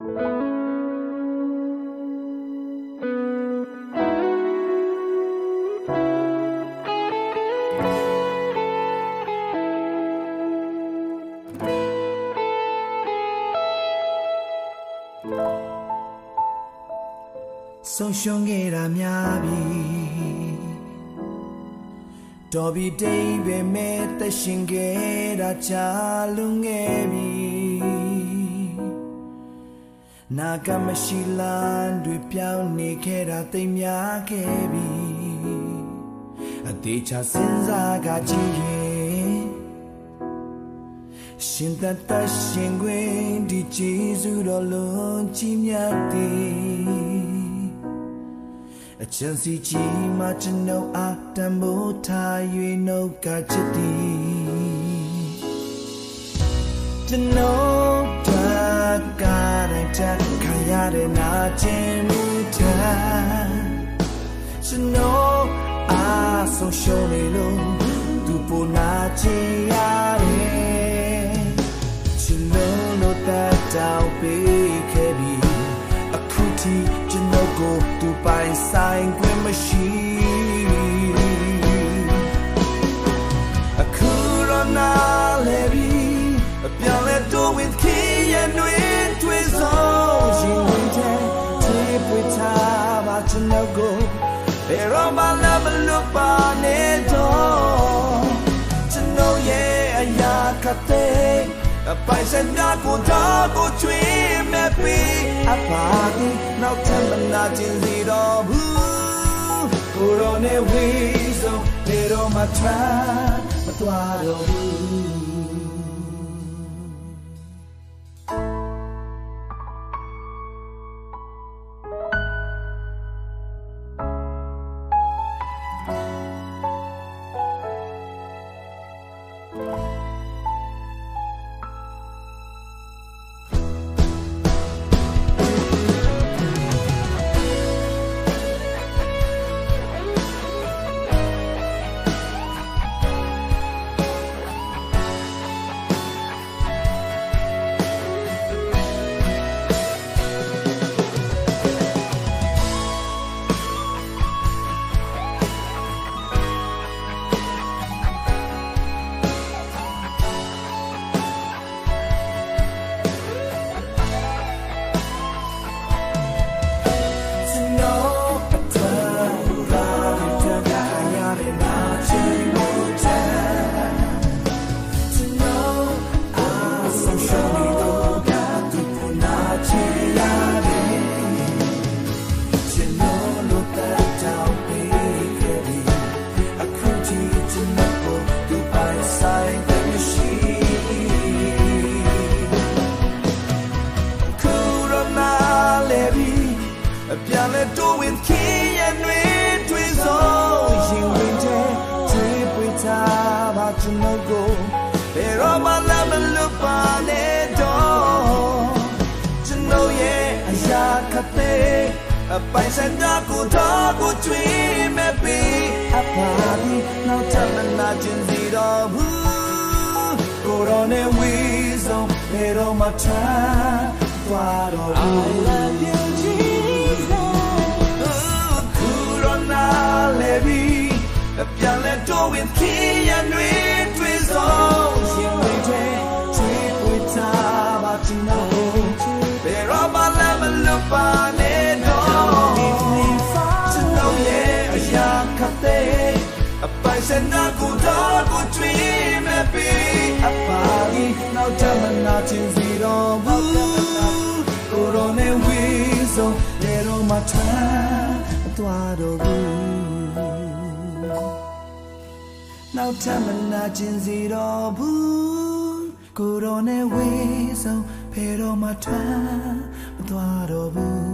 ဆုံးရှုံးခဲ့တာများပြီတော်ပြီတိမ်ပဲမဲ့တရှင်ခဲ့တာချာလွန်ခဲ့ပြီ နာကမရှိလန်းတွေပြောင်းနေခဲ့တာတိမ်များခဲ့ပြီအသေးချစဉ်းစားကကြည့်ရဲ့ရှင်သက်တရှင်ခွင်ဒီကျေးဇူးတော်လုံးကြီးမြတ်သည်အချမ်းစီကြီးမှကျွန်တော်အားတန်မိုးထား၍နှုတ်ကချစ်သည်ကျွန်တော် ရတဲ့နာကျင်မှုတန်ကျွန်တော်အားဆုံးရှုံးနေလို့သူပေါ်နာချင်ရတယ်ချင်လို့လို့တတ်တောက်ပေးခဲ့ပြီအခုထိကျွန်တော်ကိုသူပိုင်ဆိုင်ခွင့်မရှိအခုတော့နာလေပြီအပြောင်းလဲတော့ with ထားပါကျွန်တော်ကို There on my love look by neto ကျွန်တော်ရဲ့အရာခတ်တဲ့အပိုင်စံများကိုတော့ကိုချွေးမဲ့ပြီးအပါဒီနောက်ထပ်မနာခြင်းစီတော့ဘူးကိုရောနေဝေးဆုံးဒီတော့မထမတော်တော့ဘူး ပြန်လဲတိုးဝင်ခင်းရနှွေးတွေးစောရင်ဝင်တဲ့ချွေးပွေထားပါကျွန်တော်ကိုဘယ်တော့မှလည်းမလွတ်ပါနဲ့တော့ကျွန်တော်ရဲ့အရာခတ်တဲ့အပိုင်စံတာကိုတော့ကိုချွေးမဲ့ပြီးအပါဒီနောက်ထပ်မနာခြင်းစီတော့ဘူးကိုရောနဲ့ဝီဆုံးဘယ်တော့မှထားသွားတော့ဘူး I love you ပြန်လဲတော့ဝင်ခင်းရနှွေးတွေးစောရှင်ဝေးတဲ့ချွေးပွေထားပါချင်တော့ဘယ်တော့မှလည်းမလွတ်ပါနဲ့တော့ကျွန်တော်ရဲ့အရာခတ်တဲ့အပိုင်စနာကိုတော့ကိုချွေးမဲ့ပြီးအပါဒီနောက်ထပ်မနာချင်စီတော့ဘူးကိုရိုနေဝီဆိုလေတော့မထားသွားတော့ဘူး နောက်ထပ်မနာကျင်စီတော့ဘူးကိုရိုနေဝီဆိုဖေတော့မထားမသွားတော့ဘူး